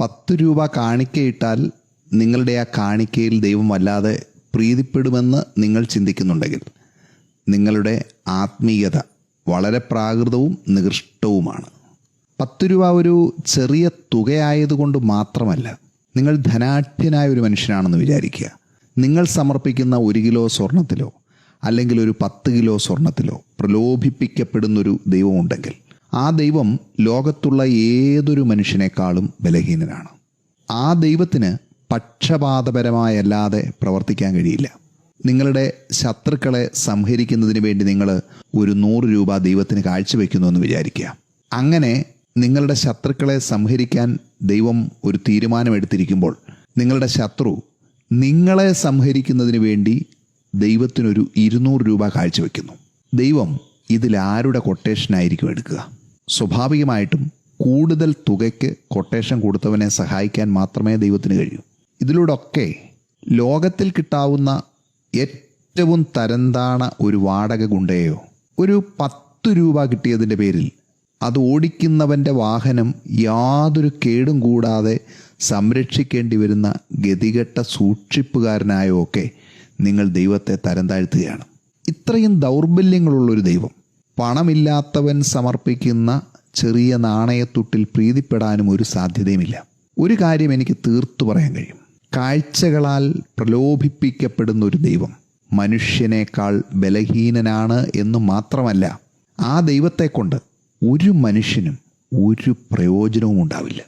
പത്ത് രൂപ കാണിക്കയിട്ടാൽ നിങ്ങളുടെ ആ കാണിക്കയിൽ ദൈവം വല്ലാതെ പ്രീതിപ്പെടുമെന്ന് നിങ്ങൾ ചിന്തിക്കുന്നുണ്ടെങ്കിൽ നിങ്ങളുടെ ആത്മീയത വളരെ പ്രാകൃതവും നികൃഷ്ടവുമാണ്. പത്ത് രൂപ ഒരു ചെറിയ തുകയായതുകൊണ്ട് മാത്രമല്ല നിങ്ങൾ ധനാഢ്യനായ ഒരു മനുഷ്യനാണെന്ന് വിചാരിക്കുക. നിങ്ങൾ സമർപ്പിക്കുന്ന ഒരു കിലോ സ്വർണത്തിലോ അല്ലെങ്കിൽ ഒരു പത്ത് കിലോ സ്വർണത്തിലോ പ്രലോഭിപ്പിക്കപ്പെടുന്നൊരു ദൈവമുണ്ടെങ്കിൽ ആ ദൈവം ലോകത്തുള്ള ഏതൊരു മനുഷ്യനേക്കാളും ബലഹീനനാണ്. ആ ദൈവത്തിന് പക്ഷപാതപരമായല്ലാതെ പ്രവർത്തിക്കാൻ കഴിയില്ല. നിങ്ങളുടെ ശത്രുക്കളെ സംഹരിക്കുന്നതിന് വേണ്ടി നിങ്ങൾ ഒരു നൂറ് രൂപ ദൈവത്തിന് കാഴ്ചവെക്കുന്നു എന്ന് വിചാരിക്കുക. അങ്ങനെ നിങ്ങളുടെ ശത്രുക്കളെ സംഹരിക്കാൻ ദൈവം ഒരു തീരുമാനമെടുത്തിരിക്കുമ്പോൾ നിങ്ങളുടെ ശത്രു നിങ്ങളെ സംഹരിക്കുന്നതിന് വേണ്ടി ദൈവത്തിനൊരു ഇരുന്നൂറ് രൂപ കാഴ്ചവെക്കുന്നു. ദൈവം ഇതിൽ ആരുടെ കൊട്ടേഷനായിരിക്കും എടുക്കുക? സ്വാഭാവികമായിട്ടും കൂടുതൽ തുകയ്ക്ക് കൊട്ടേഷൻ കൊടുത്തവനെ സഹായിക്കാൻ മാത്രമേ ദൈവത്തിന് കഴിയൂ. ഇതിലൂടെയൊക്കെ ലോകത്തിൽ കിട്ടാവുന്ന ഏറ്റവും തരംതാണ ഒരു വാടക ഗുണ്ടയോ? ഒരു പത്ത് രൂപ കിട്ടിയതിന്റെ പേരിൽ അത് ഓടിക്കുന്നവന്റെ വാഹനം യാതൊരു കേടും കൂടാതെ സംരക്ഷിക്കേണ്ടി വരുന്ന ഗതികെട്ട സൂക്ഷിപ്പുകാരനായോ ഒക്കെ നിങ്ങൾ ദൈവത്തെ തരം താഴ്ത്തുകയാണ്. ഇത്രയും ദൗർബല്യങ്ങളുള്ളൊരു ദൈവം പണമില്ലാത്തവൻ സമർപ്പിക്കുന്ന ചെറിയ നാണയത്തുട്ടിൽ പ്രീതിപ്പെടാനും ഒരു സാധ്യതയുമില്ല. ഒരു കാര്യം എനിക്ക് തീർത്തു പറയാൻ കഴിയും. കാഴ്ചകളാൽ പ്രലോഭിപ്പിക്കപ്പെടുന്ന ഒരു ദൈവം മനുഷ്യനേക്കാൾ ബലഹീനനാണ് എന്ന് മാത്രമല്ല ആ ദൈവത്തെക്കൊണ്ട് ഒരു മനുഷ്യനും ഒരു പ്രയോജനവും ഉണ്ടാവില്ല